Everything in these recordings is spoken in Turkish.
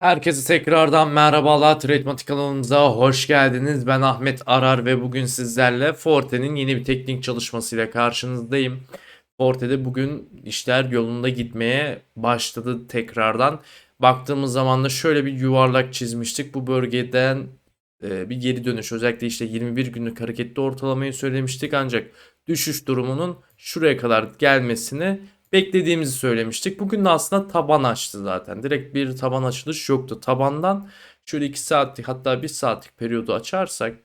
Herkese tekrardan merhabalar. Tradematik kanalımıza hoş geldiniz. Ben Ahmet Arar ve bugün sizlerle Forte'nin yeni bir teknik çalışmasıyla karşınızdayım. Forte'de bugün işler yolunda gitmeye başladı tekrardan. Baktığımız zaman da şöyle bir yuvarlak çizmiştik. Bu bölgeden e, bir geri dönüş. Özellikle işte 21 günlük hareketli ortalamayı söylemiştik. Ancak düşüş durumunun şuraya kadar gelmesini beklediğimizi söylemiştik. Bugün de aslında taban açtı zaten. Direkt bir taban açılış yoktu. Tabandan şöyle 2 saatlik hatta 1 saatlik periyodu açarsak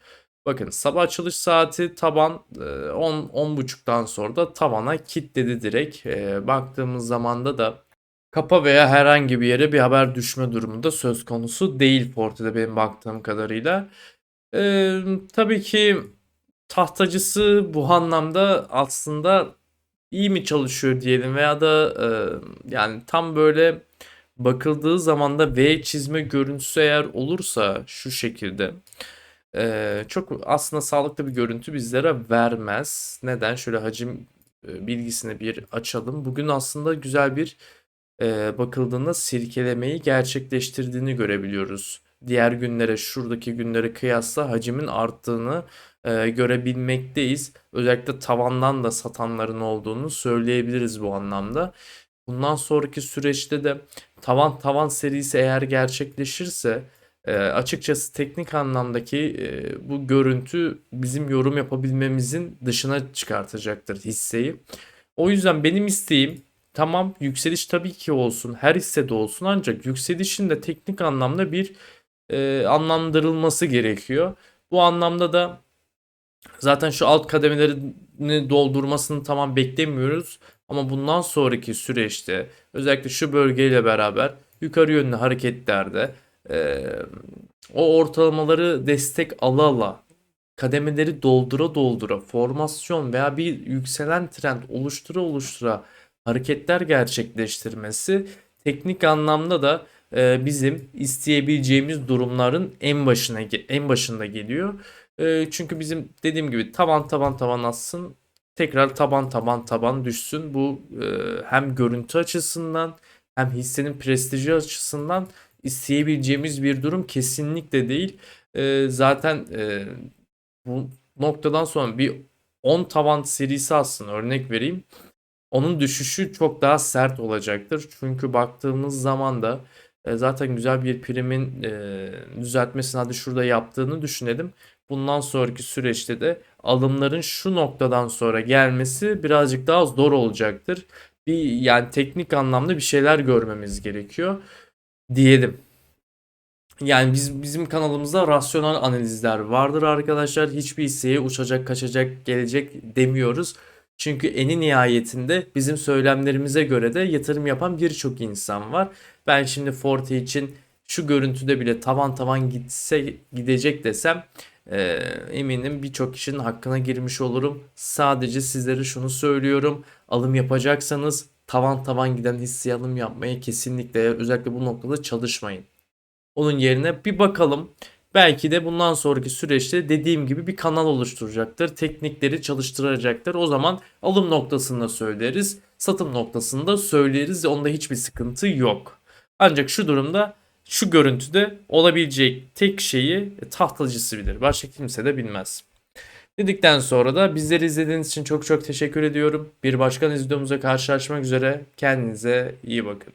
bakın sabah açılış saati taban e, 10 10.30'dan sonra da tavana kilitledi direkt. E, baktığımız zamanda da kapa veya herhangi bir yere bir haber düşme durumunda söz konusu değil Forte'de benim baktığım kadarıyla. E, tabii ki tahtacısı bu anlamda aslında iyi mi çalışıyor diyelim veya da e, yani tam böyle bakıldığı zaman da V çizme görüntüsü eğer olursa şu şekilde e, çok aslında sağlıklı bir görüntü bizlere vermez. Neden? Şöyle hacim e, bilgisini bir açalım. Bugün aslında güzel bir e, bakıldığında sirkelemeyi gerçekleştirdiğini görebiliyoruz. Diğer günlere, şuradaki günlere kıyasla hacimin arttığını e, görebilmekteyiz. Özellikle tavandan da satanların olduğunu söyleyebiliriz bu anlamda. Bundan sonraki süreçte de tavan tavan serisi eğer gerçekleşirse e, açıkçası teknik anlamdaki e, bu görüntü bizim yorum yapabilmemizin dışına çıkartacaktır hisseyi. O yüzden benim isteğim tamam yükseliş tabii ki olsun her hissede olsun ancak yükselişin de teknik anlamda bir e, anlamlandırılması gerekiyor. Bu anlamda da Zaten şu alt kademelerini doldurmasını tamam beklemiyoruz. Ama bundan sonraki süreçte özellikle şu bölgeyle beraber yukarı yönlü hareketlerde e, o ortalamaları destek ala ala kademeleri doldura doldura formasyon veya bir yükselen trend oluştura oluştura hareketler gerçekleştirmesi teknik anlamda da e, bizim isteyebileceğimiz durumların en başına en başında geliyor. E, çünkü bizim dediğim gibi taban taban taban atsın tekrar taban taban taban düşsün. Bu e, hem görüntü açısından hem hissenin prestiji açısından isteyebileceğimiz bir durum kesinlikle değil. E, zaten e, bu noktadan sonra bir 10 tavan serisi aslında örnek vereyim. Onun düşüşü çok daha sert olacaktır. Çünkü baktığımız zaman da e, zaten güzel bir primin düzeltmesini hadi şurada yaptığını düşünelim. Bundan sonraki süreçte de alımların şu noktadan sonra gelmesi birazcık daha zor olacaktır. Bir yani teknik anlamda bir şeyler görmemiz gerekiyor diyelim. Yani biz bizim kanalımızda rasyonel analizler vardır arkadaşlar. Hiçbir hisseye uçacak, kaçacak, gelecek demiyoruz. Çünkü eni nihayetinde bizim söylemlerimize göre de yatırım yapan birçok insan var. Ben şimdi Forte için şu görüntüde bile tavan tavan gitse gidecek desem e, eminim birçok kişinin hakkına girmiş olurum. Sadece sizlere şunu söylüyorum. Alım yapacaksanız tavan tavan giden hisse alım yapmaya kesinlikle özellikle bu noktada çalışmayın. Onun yerine bir bakalım. Belki de bundan sonraki süreçte dediğim gibi bir kanal oluşturacaktır. Teknikleri çalıştıracaktır. O zaman alım noktasında söyleriz. Satım noktasında söyleriz. Onda hiçbir sıkıntı yok. Ancak şu durumda şu görüntüde olabilecek tek şeyi tahtacısı bilir. Başka kimse de bilmez. Dedikten sonra da bizleri izlediğiniz için çok çok teşekkür ediyorum. Bir başka videomuzda karşılaşmak üzere. Kendinize iyi bakın.